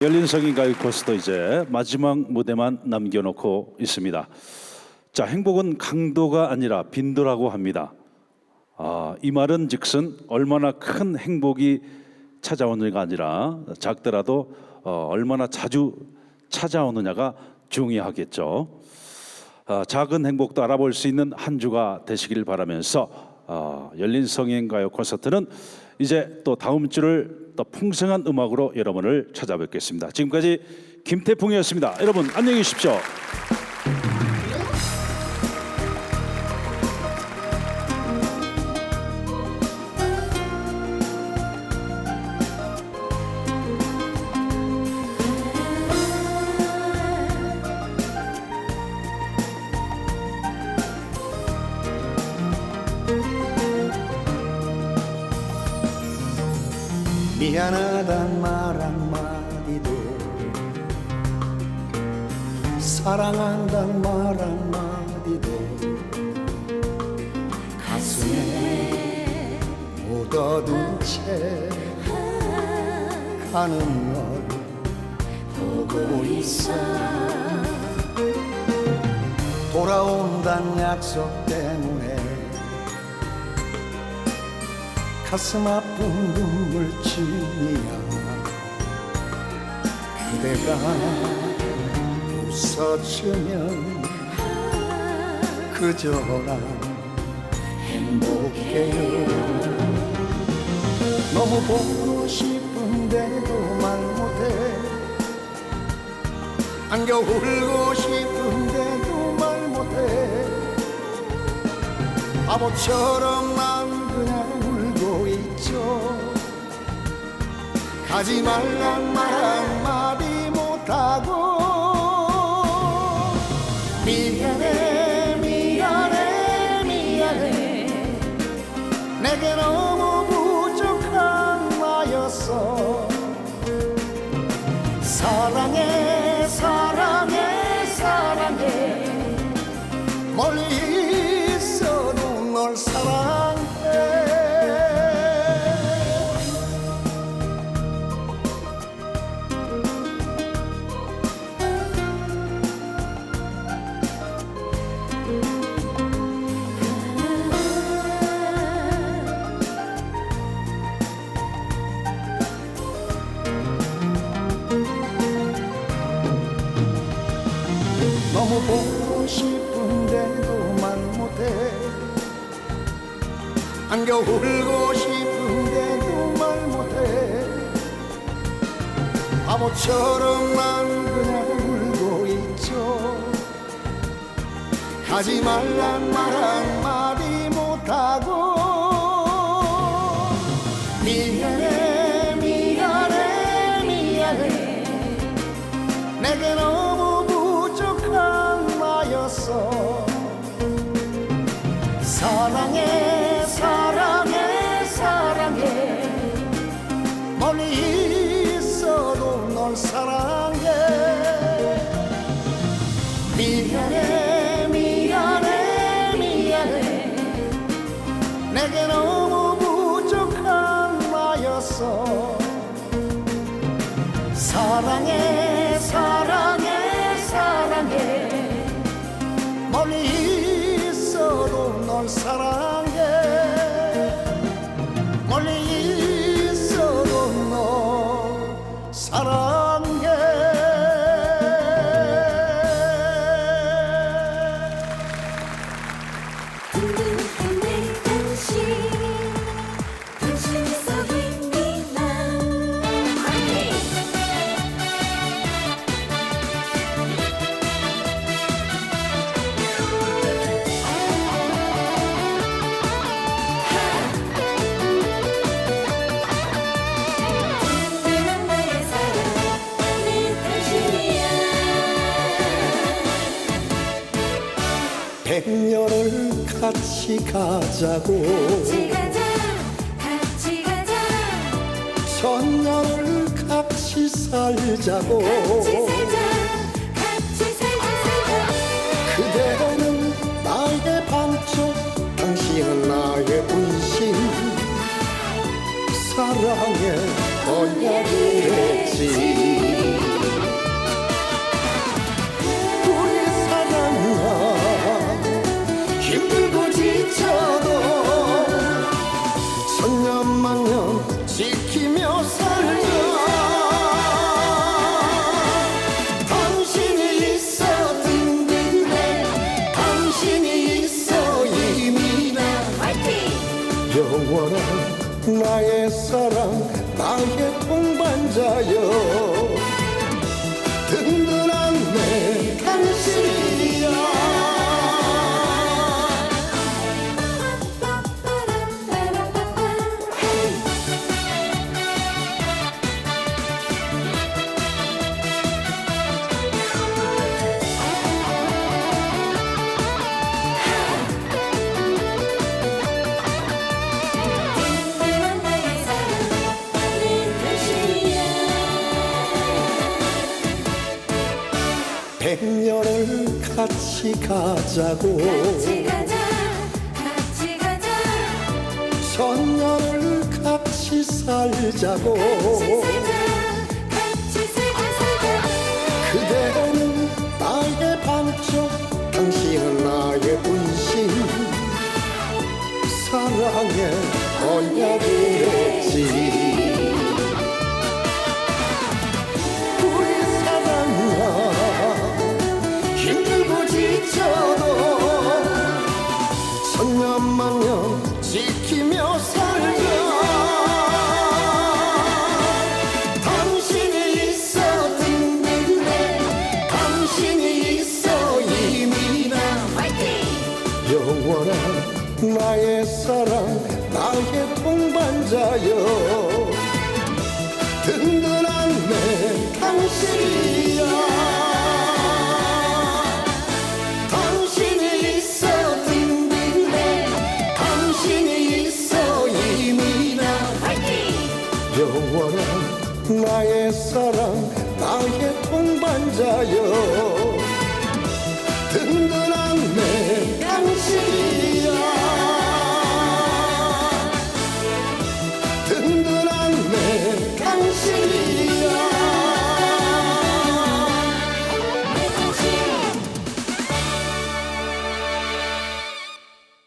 열린 성인 가요 코스도 이제 마지막 무대만 남겨놓고 있습니다. 자, 행복은 강도가 아니라 빈도라고 합니다. 아, 이 말은 즉슨 얼마나 큰 행복이 찾아오느냐가 아니라 작더라도 어, 얼마나 자주 찾아오느냐가 중요하겠죠. 아, 작은 행복도 알아볼 수 있는 한 주가 되시길 바라면서 아, 열린 성인 가요 콘서트는 이제 또 다음 주를 또 풍성한 음악으로 여러분을 찾아뵙겠습니다. 지금까지 김태풍이었습니다. 여러분 안녕히 계십시오. 미안하단 말 한마디도. 사랑한단 말 한마디도. 가슴에 묻어둔 채 가는 널 보고 있어. 돌아온단 약속 때문에 가슴 아픈 눈물쯤이야. 그대가 웃어주면 그저 난 행복해요 너무 보고 싶은데도 말 못해. 안겨 울고 싶은데도 말 못해. 바보처럼 난 가지 말란 말 한마디 못하고 미안해 미안해 미안해. 내게 너무 보고 싶은데도 말 못해. 안겨 울고 싶은데도 말 못해. 바보처럼 난 그냥 울고 있죠. 가지 말란 말 한마디 못하고. 미안해 미안해 미안해. 내게 너 내 백년을 같이 가자고. 같이 가자 같이 가자. 천년을 같이 살자고. 같이 加油 같이 가자고. 같이 가자 같이 가자. 천년을 같이 살자고. 같이 살자 나의 동반자여. 든든한 내 당신이야. 영원한 나의 사랑 나의 동반자여. 든든한 내 당신이